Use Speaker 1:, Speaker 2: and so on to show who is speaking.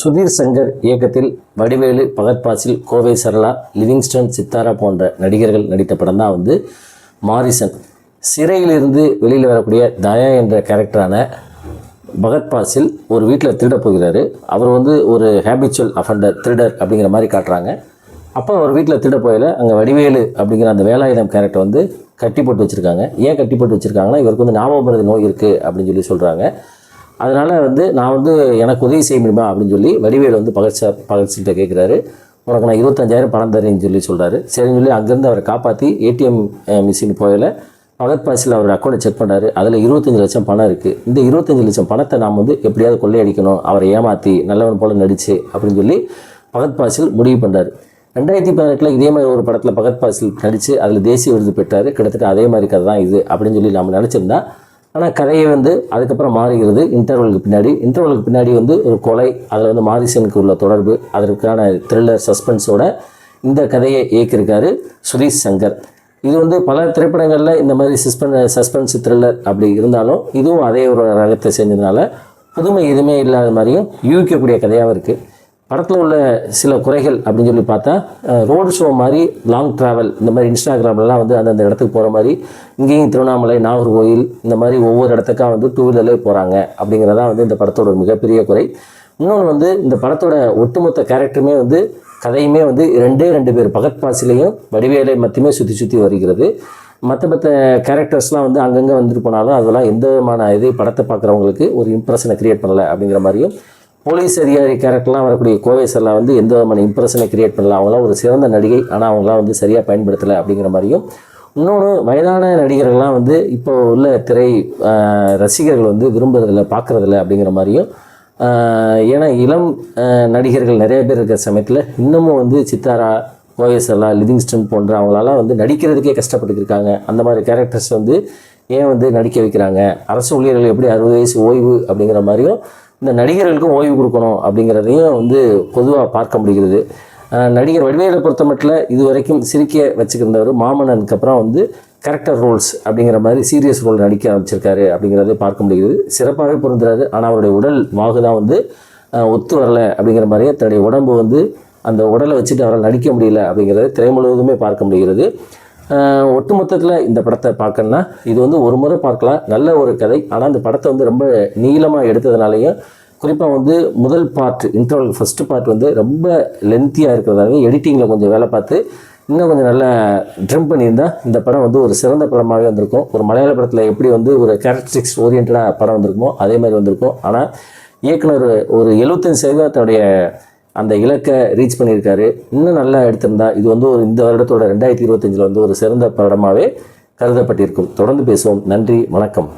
Speaker 1: சுதீர் சங்கர் இயக்கத்தில் வடிவேலு பகத்பாசில் கோவை சரளா லிவிங்ஸ்டன் சித்தாரா போன்ற நடிகர்கள் நடித்த படம் தான் வந்து மாரிசன். சிறையிலிருந்து வெளியில் வரக்கூடிய தயா என்ற கேரக்டரான பகத்பாசில் ஒரு வீட்டில் திருட போகிறாரு. அவர் வந்து ஒரு ஹேபிச்சுவல் அஃபண்டர் திருடர் அப்படிங்கிற மாதிரி காட்டுறாங்க. அப்போ அவர் வீட்டில் திருட போயில அங்கே வடிவேலு அப்படிங்கிற அந்த வேலாயுதம் கேரக்டர் வந்து கட்டி போட்டு வச்சுருக்காங்க. ஏன் கட்டி போட்டு வச்சுருக்காங்கன்னா இவருக்கு வந்து ஞாபகப்படுத்த நோய் இருக்குது அப்படின்னு சொல்லி சொல்கிறாங்க அதனால் வந்து நான் வந்து எனக்கு உதவி செய்ய முடியுமா அப்படின்னு சொல்லி வடிவேல் வந்து பகத் சார் கேட்குறாரு உனக்கு நான் இருபத்தஞ்சாயிரம் பணம் தரேன்னு சொல்லி சொல்கிறாரு சரின்னு சொல்லி அங்கேருந்து அவரை காப்பாற்றி ஏடிஎம் மிஷின் போயில பகத் பாசில் அவரோட அக்கௌண்ட்டை செக் பண்ணார். அதில் இருபத்தஞ்சி லட்சம் பணம் இருக்குது இந்த இருபத்தஞ்சி லட்சம் பணத்தை நாம் வந்து எப்படியாவது கொள்ளையடிக்கணும் அவரை ஏமாற்றி நல்லவன் போல் நடிச்சு அப்படின்னு சொல்லி பகத் பாசில் முடிவு பண்ணார் ரெண்டாயிரத்தி பதினெட்டில் இதே மாதிரி ஒரு படத்தில் பகத் பாசில் நடித்து அதில் தேசிய விருது பெற்றார். கிட்டத்தட்ட அதே மாதிரி கதை தான் இது அப்படின்னு சொல்லி நாம் நினச்சிருந்தா ஆனால் கதையை வந்து அதுக்கப்புறம் மாறுகிறது. இன்டர்வலுக்கு பின்னாடி. இன்டர்வலுக்கு பின்னாடி வந்து ஒரு கொலை அதில் வந்து மாரிசனுக்கு உள்ள தொடர்பு அதற்கான த்ரில்லர் சஸ்பென்ஸோட இந்த கதையை இயக்கியிருக்காரு சுரீஷ் சங்கர். இது வந்து பல திரைப்படங்களில் இந்த மாதிரி சஸ்பென் சஸ்பென்ஸ் த்ரில்லர் அப்படி இருந்தாலும் இதுவும் அதே ஒரு ரகத்தை செஞ்சதுனால புதுமை எதுவுமே இல்லாத மாதிரியும் யூகிக்கக்கூடிய கதையாகவும் இருக்குது படத்தில் உள்ள சில குறைகள் அப்படின்னு சொல்லி பார்த்தா ரோடு ஷோ மாதிரி லாங் ட்ராவல் இந்த மாதிரி இன்ஸ்டாகிராம்லாம் வந்து அந்தந்த இடத்துக்கு போகிற மாதிரி இங்கேயும் திருவண்ணாமலை நாகர்கோயில் இந்த மாதிரி ஒவ்வொரு இடத்துக்கா வந்து டூ வீலர்லேயே போகிறாங்க அப்படிங்கிறதா வந்து இந்த படத்தோட ஒரு மிகப்பெரிய குறை. இன்னொன்று வந்து இந்த படத்தோட ஒட்டுமொத்த கேரக்டருமே வந்து கதையுமே வந்து ரெண்டே ரெண்டு பேர் பகத் பாசிலையும் வடிவேலை மத்தியுமே சுற்றி சுற்றி வருகிறது. மற்ற மற்ற கேரக்டர்ஸ்லாம் வந்து அங்கங்கே வந்துட்டு போனாலும் அதெல்லாம் எந்த விதமான இது படத்தை பார்க்குறவங்களுக்கு ஒரு இம்ப்ரெஷனை க்ரியேட் பண்ணலை அப்படிங்கிற மாதிரியும் போலீஸ் அதிகாரி கேரக்டர்லாம் வரக்கூடிய கோவை சார்லாம் வந்து எந்த விதமான இம்ப்ரெஷனை கிரியேட் பண்ணல. அவங்களாம் ஒரு சிறந்த நடிகை. ஆனால் அவங்களாம் வந்து சரியாக பயன்படுத்தலை அப்படிங்கிற மாதிரியும். இன்னொன்று வயதான நடிகர்கள்லாம் வந்து இப்போ உள்ள திரை ரசிகர்கள் வந்து விரும்புறதில்ல பார்க்குறதில்ல அப்படிங்கிற மாதிரியும். ஏன்னா இளம் நடிகர்கள் நிறைய பேர் இருக்கிற சமயத்தில் இன்னமும் வந்து சித்தாரா கோவை லிவிங்ஸ்டன் போன்ற அவங்களாலாம் வந்து நடிக்கிறதுக்கே கஷ்டப்பட்டு இருக்காங்க. அந்த மாதிரி கேரக்டர்ஸ் வந்து ஏன் வந்து நடிக்க வைக்கிறாங்க? அரசு ஊழியர்கள் எப்படி அறுபது வயசு ஓய்வு அப்படிங்கிற மாதிரியும் இந்த நடிகர்களுக்கும் ஓய்வு கொடுக்கணும் அப்படிங்கிறதையும் வந்து பொதுவாக பார்க்க முடிகிறது. நடிகர் வடிவேலை பொறுத்த மட்டும் இது வரைக்கும் சிரிக்க வச்சுக்கிருந்தவர் மாமன்னனுக்கு அப்புறம் வந்து கேரக்டர் ரோல்ஸ் அப்படிங்கிற மாதிரி சீரியஸ் ரோல் நடிக்க ஆரம்பிச்சிருக்காரு அப்படிங்கிறத பார்க்க முடிகிறது. சிறப்பாகவே பொருந்துறாரு. ஆனால் அவருடைய உடல் வாகு தான் வந்து ஒத்து வரலை அப்படிங்கிற மாதிரியே தன்னுடைய உடம்பு வந்து அந்த உடலை வச்சுட்டு அவரால் நடிக்க முடியல அப்படிங்கிறத திரை முழுவதுமே பார்க்க முடிகிறது. ஒட்டுமொத்தத்தில் இந்த படத்தை பார்க்கணுன்னா இது வந்து ஒரு முறை பார்க்கலாம். நல்ல ஒரு கதை. ஆனால் இந்த படத்தை வந்து ரொம்ப நீளமாக எடுத்ததுனாலையும் குறிப்பாக வந்து முதல் பார்ட் இன்டர்வல் ஃபஸ்ட்டு பார்ட் வந்து ரொம்ப லென்த்தியாக இருக்கிறதாலையும் எடிட்டிங்கில் கொஞ்சம் வேலை பார்த்து இன்னும் கொஞ்சம் நல்லா ட்ரிம் பண்ணியிருந்தால் இந்த படம் வந்து ஒரு சிறந்த படமாகவே வந்திருக்கும். ஒரு மலையாள படத்தில் எப்படி வந்து ஒரு கேரக்டரிஸ்டிக்ஸ் ஓரியன்டாக படம் வந்திருக்குமோ அதே மாதிரி வந்திருக்கும். ஆனால் இயக்குனர் ஒரு எழுபத்தஞ்சு சதவீதத்துடைய அந்த இலக்கை ரீச் பண்ணியிருக்காரு. இன்னும் நல்லா எடுத்திருந்தா இது வந்து ஒரு இந்த வருடத்தோட ரெண்டாயிரத்தி இருபத்தஞ்சில் வந்து ஒரு சிறந்த படமாகவே கருதப்பட்டிருக்கும். தொடர்ந்து பேசுவோம். நன்றி வணக்கம்.